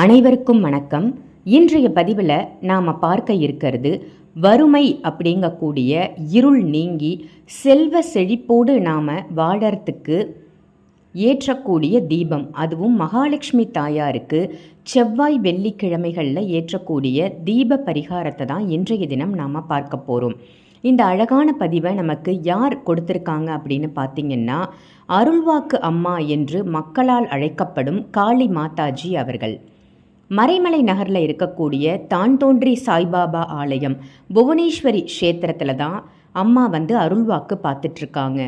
அனைவருக்கும் வணக்கம். இன்றைய பதிவில் நாம் பார்க்க இருக்கிறது வறுமை அப்படிங்கக்கூடிய இருள் நீங்கி செல்வ செழிப்போடு நாம் வாழறதுக்கு ஏற்றக்கூடிய தீபம். அதுவும் மகாலட்சுமி தாயாருக்கு செவ்வாய் வெள்ளிக்கிழமைகளில் ஏற்றக்கூடிய தீப பரிகாரத்தை தான் இன்றைய தினம் நாம் பார்க்க போகிறோம் இந்த அழகான பதிவை நமக்கு யார் கொடுத்துருக்காங்க அப்படின்னு பார்த்தீங்கன்னா அருள்வாக்கு அம்மா என்று மக்களால் அழைக்கப்படும் காளி மாதாஜி அவர்கள். மறைமலை நகரில் இருக்கக்கூடிய தான் தோன்றி சாய்பாபா ஆலயம் புவனேஸ்வரி க்ஷேத்திரத்தில் தான் அம்மா வந்து அருள்வாக்கு பார்த்துட்ருக்காங்க.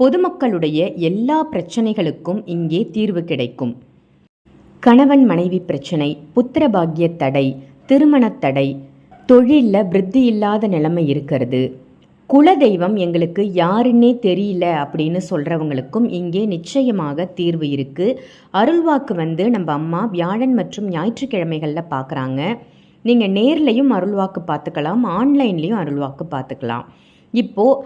பொதுமக்களுடைய எல்லா பிரச்சனைகளுக்கும் இங்கே தீர்வு கிடைக்கும். கணவன் மனைவி பிரச்சனை புத்திர பாக்கிய தடை திருமணத் தடை தொழிலில் விருத்தி இல்லாத நிலைமை இருக்கிறது. குலதெய்வம் எங்களுக்கு யாருன்னே தெரியல அப்படின்னு சொல்கிறவங்களுக்கும் இங்கே நிச்சயமாக தீர்வு இருக்குது அருள்வாக்கு வந்து நம்ம அம்மா வியாழன் மற்றும் ஞாயிற்றுக்கிழமைகளில் பார்க்குறாங்க நீங்கள் நேர்லையும் அருள்வாக்கு பார்த்துக்கலாம் ஆன்லைன்லேயும் அருள்வாக்கு பார்த்துக்கலாம் இப்போது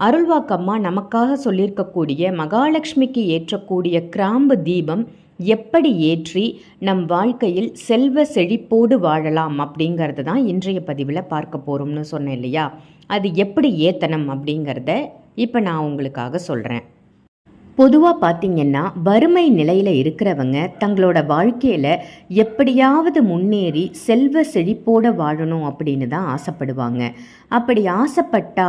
அருள்வாக்கம்மா நமக்காக சொல்லியிருக்கக்கூடிய மகாலட்சுமிக்கு ஏற்றக்கூடிய கிராம்பு தீபம் எப்படி ஏற்றி நம் வாழ்க்கையில் செல்வ செழிப்போடு வாழலாம் அப்படிங்கிறது தான் இன்றைய பதிவில் பார்க்க போகிறோம்னு சொன்னேன் இல்லையா? அது எப்படி ஏத்தனம் அப்படிங்கிறத இப்போ நான் உங்களுக்காக சொல்கிறேன் பொதுவாக பார்த்திங்கன்னா வறுமை நிலையில் இருக்கிறவங்க தங்களோட வாழ்க்கையில் எப்படியாவது முன்னேறி செல்வ செழிப்போடு வாழணும் அப்படின்னு தான் ஆசைப்படுவாங்க. அப்படி ஆசைப்பட்டா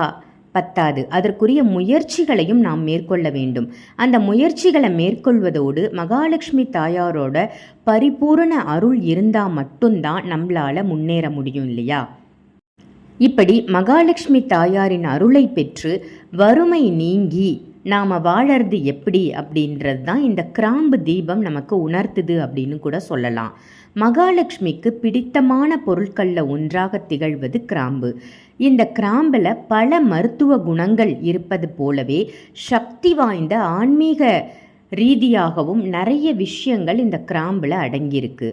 பத்தாது. அதற்குரிய முயற்சிகளையும் நாம் மேற்கொள்ள வேண்டும். அந்த முயற்சிகளை மேற்கொள்வதோடு மகாலட்சுமி தாயாரோட பரிபூரண அருள் இருந்தால் மட்டும்தான் நம்மளால் முன்னேற முடியும் இல்லையா? இப்படி மகாலட்சுமி தாயாரின் அருளை பெற்று வறுமை நீங்கி நாம் வாழறது எப்படி அப்படின்றது தான் இந்த கிராம்பு தீபம் நமக்கு உணர்த்துது அப்படின்னு கூட சொல்லலாம். மகாலட்சுமிக்கு பிடித்தமான பொருட்களில் ஒன்றாக திகழ்வது கிராம்பு. இந்த கிராம்பில் பல மருத்துவ குணங்கள் இருப்பது போலவே சக்தி வாய்ந்த ஆன்மீக ரீதியாகவும் நிறைய விஷயங்கள் இந்த கிராம்பில் அடங்கியிருக்கு.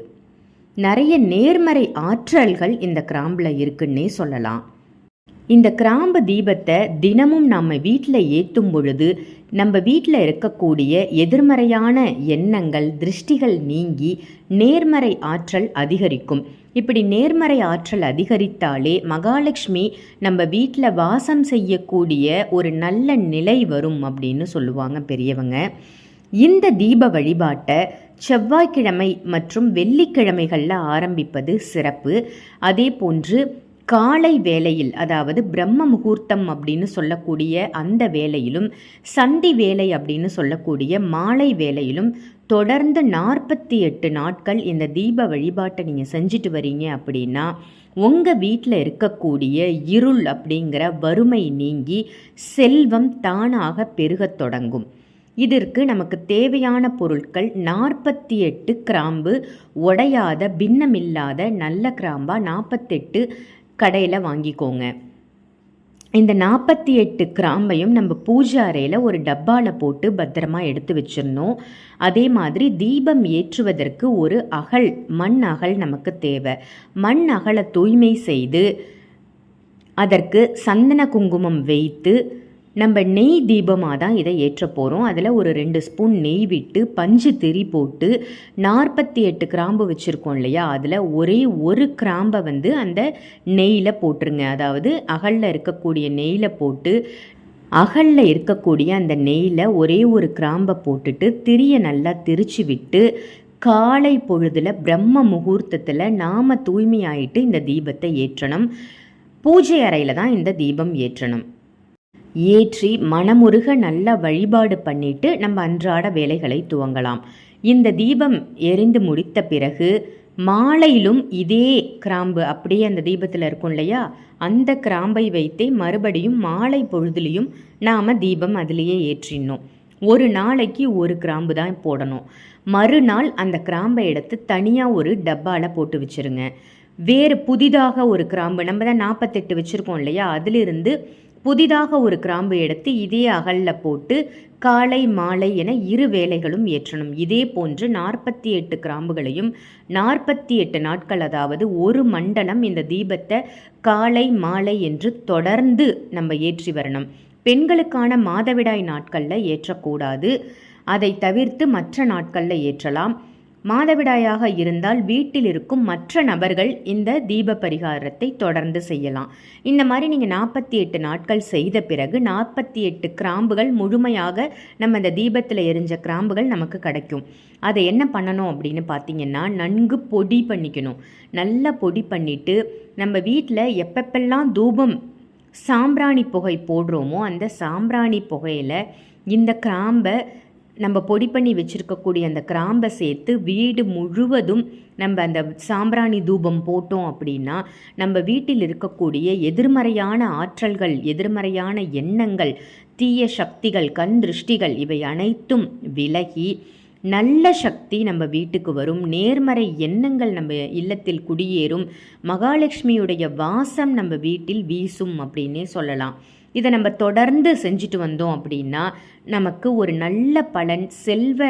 நிறைய நேர்மறை ஆற்றல்கள் இந்த கிராம்பில் இருக்குன்னே சொல்லலாம். இந்த கிராம்பு தீபத்தை தினமும் நம்ம வீட்டில் ஏற்றும் பொழுது நம்ம வீட்டில் இருக்கக்கூடிய எதிர்மறையான எண்ணங்கள் திருஷ்டிகள் நீங்கி நேர்மறை ஆற்றல் அதிகரிக்கும். இப்படி நேர்மறை ஆற்றல் அதிகரித்தாலே மகாலட்சுமி நம்ம வீட்டில் வாசம் செய்யக்கூடிய ஒரு நல்ல நிலை வரும் அப்படின்னு சொல்லுவாங்க பெரியவங்க. இந்த தீப வழிபாட்டை செவ்வாய்க்கிழமை மற்றும் வெள்ளிக்கிழமைகளில் ஆரம்பிப்பது சிறப்பு. அதே போன்று காலை வேளையில் அதாவது பிரம்ம முகூர்த்தம் அப்படின்னு சொல்லக்கூடிய அந்த வேலையிலும் சந்தி வேலை அப்படின்னு சொல்லக்கூடிய மாலை வேலையிலும் தொடர்ந்து நாற்பத்தி எட்டு நாட்கள் இந்த தீப வழிபாட்டை நீங்கள் செஞ்சுட்டு வரீங்க அப்படின்னா உங்கள் வீட்டில் இருக்கக்கூடிய இருள் அப்படிங்கிற வறுமை நீங்கி செல்வம் தானாக பெருகத் தொடங்கும். இதற்கு நமக்கு தேவையான பொருட்கள் நாற்பத்தி எட்டு கிராம்பு உடையாத பின்னமில்லாத நல்ல கிராம்பாக நாற்பத்தெட்டு கடையில் வாங்கிக்கோங்க. இந்த நாற்பத்தி எட்டு கிராம்பையும் நம்ம பூஜை அறையில் ஒரு டப்பாவில் போட்டு பத்திரமா எடுத்து வச்சிடணும். அதே மாதிரி தீபம் ஏற்றுவதற்கு ஒரு அகல் மண் அகல் நமக்கு தேவை. மண் அகலை தூய்மை செய்து அதற்கு சந்தன குங்குமம் வைத்து நம்ம நெய் தீபமாக தான் இதை ஏற்ற போகிறோம் அதில் ஒரு ரெண்டு ஸ்பூன் நெய் விட்டு பஞ்சு திரி போட்டு நாற்பத்தி எட்டு கிராம்பு வச்சுருக்கோம் இல்லையா? அதில் ஒரே ஒரு கிராம்பை வந்து அந்த நெய்யில் போட்டுருங்க. அதாவது அகலில் இருக்கக்கூடிய நெய்யில் போட்டு அகலில் இருக்கக்கூடிய அந்த நெய்யில் ஒரே ஒரு கிராம்பை போட்டுட்டு திரியை நல்லா திரிச்சு விட்டு காலை பொழுதில் பிரம்ம முகூர்த்தத்தில் நாம் தூய்மையாயிட்டு இந்த தீபத்தை ஏற்றணும். பூஜை அறையில் தான் இந்த தீபம் ஏற்றணும். ஏற்றி மனமுருக நல்ல வழிபாடு பண்ணிட்டு நம்ம அன்றாட வேலைகளை துவங்கலாம். இந்த தீபம் எரிந்து முடித்த பிறகு மாலையிலும் இதே கிராம்பு அப்படியே அந்த தீபத்தில் இருக்கும் இல்லையா? அந்த கிராம்பை வைத்தே மறுபடியும் மாலை பொழுதுலேயும் நாம் தீபம் அதிலேயே ஏற்றினோம் ஒரு நாளைக்கு ஒரு கிராம்பு தான் போடணும். மறுநாள் அந்த கிராம்பை எடுத்து தனியாக ஒரு டப்பாவில் போட்டு வச்சுருங்க. வேறு புதிதாக ஒரு கிராம்பு நம்ம தான் நாற்பத்தெட்டு வச்சுருக்கோம் இல்லையா? அதிலிருந்து புதிதாக ஒரு கிராம்பு எடுத்து இதே அகலில் போட்டு காலை மாலை என இரு வேலைகளும் ஏற்றணும். இதே போன்று நாற்பத்தி எட்டு கிராம்புகளையும் நாற்பத்தி எட்டு நாட்கள் அதாவது ஒரு மண்டலம் இந்த தீபத்தை காலை மாலை என்று தொடர்ந்து நம்ம ஏற்றி வரணும். பெண்களுக்கான மாதவிடாய் நாட்களில் ஏற்றக்கூடாது. அதை தவிர்த்து மற்ற நாட்களில் ஏற்றலாம். மாதவிடாயாக இருந்தால் வீட்டில் இருக்கும் மற்ற நபர்கள் இந்த தீப பரிகாரத்தை தொடர்ந்து செய்யலாம். இந்த மாதிரி நீங்கள் நாற்பத்தி எட்டு நாட்கள் செய்த பிறகு நாற்பத்தி எட்டு கிராம்புகள் முழுமையாக நம்ம இந்த தீபத்தில் எரிஞ்ச கிராம்புகள் நமக்கு கிடைக்கும். அதை என்ன பண்ணணும் அப்படின்னு பார்த்தீங்கன்னா நன்கு பொடி பண்ணிக்கணும். நல்லா பொடி பண்ணிவிட்டு நம்ம வீட்டில் எப்பப்பெல்லாம் தூபம் சாம்பிராணி புகை போடுறோமோ அந்த சாம்பிராணி புகையில் இந்த கிராம்பை நம்ம பொடி பண்ணி வச்சுருக்கக்கூடிய அந்த கிராம்பை சேர்த்து வீடு முழுவதும் நம்ம அந்த சாம்பிராணி தூபம் போட்டோம் அப்படின்னா நம்ம வீட்டில் இருக்கக்கூடிய எதிர்மறையான ஆற்றல்கள் எதிர்மறையான எண்ணங்கள் தீய சக்திகள் கண் திருஷ்டிகள் இவை அனைத்தும் விலகி நல்ல சக்தி நம்ம வீட்டுக்கு வரும். நேர்மறை எண்ணங்கள் நம்ம இல்லத்தில் குடியேறும். மகாலட்சுமியுடைய வாசம் நம்ம வீட்டில் வீசும் அப்படின்னே சொல்லலாம். இதை நம்ம தொடர்ந்து செஞ்சுட்டு வந்தோம் அப்படின்னா நமக்கு ஒரு நல்ல பலன் செல்வ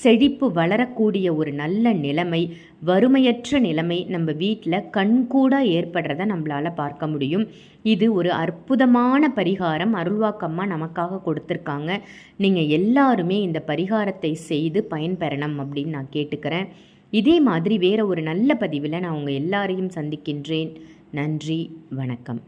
செழிப்பு வளரக்கூடிய ஒரு நல்ல நிலைமை வறுமையற்ற நிலைமை நம்ம வீட்டில் கண்கூட ஏற்படுறத நம்மளால் பார்க்க முடியும். இது ஒரு அற்புதமான பரிகாரம் அருள்வாக்கம்மா நமக்காக கொடுத்துருக்காங்க. நீங்கள் எல்லாருமே இந்த பரிகாரத்தை செய்து பயன்பெறணும் அப்படின்னு நான் கேட்டுக்கிறேன். இதே மாதிரி வேறு ஒரு நல்ல பதிவில் நான் உங்கள் எல்லாரையும் சந்திக்கின்றேன். நன்றி வணக்கம்.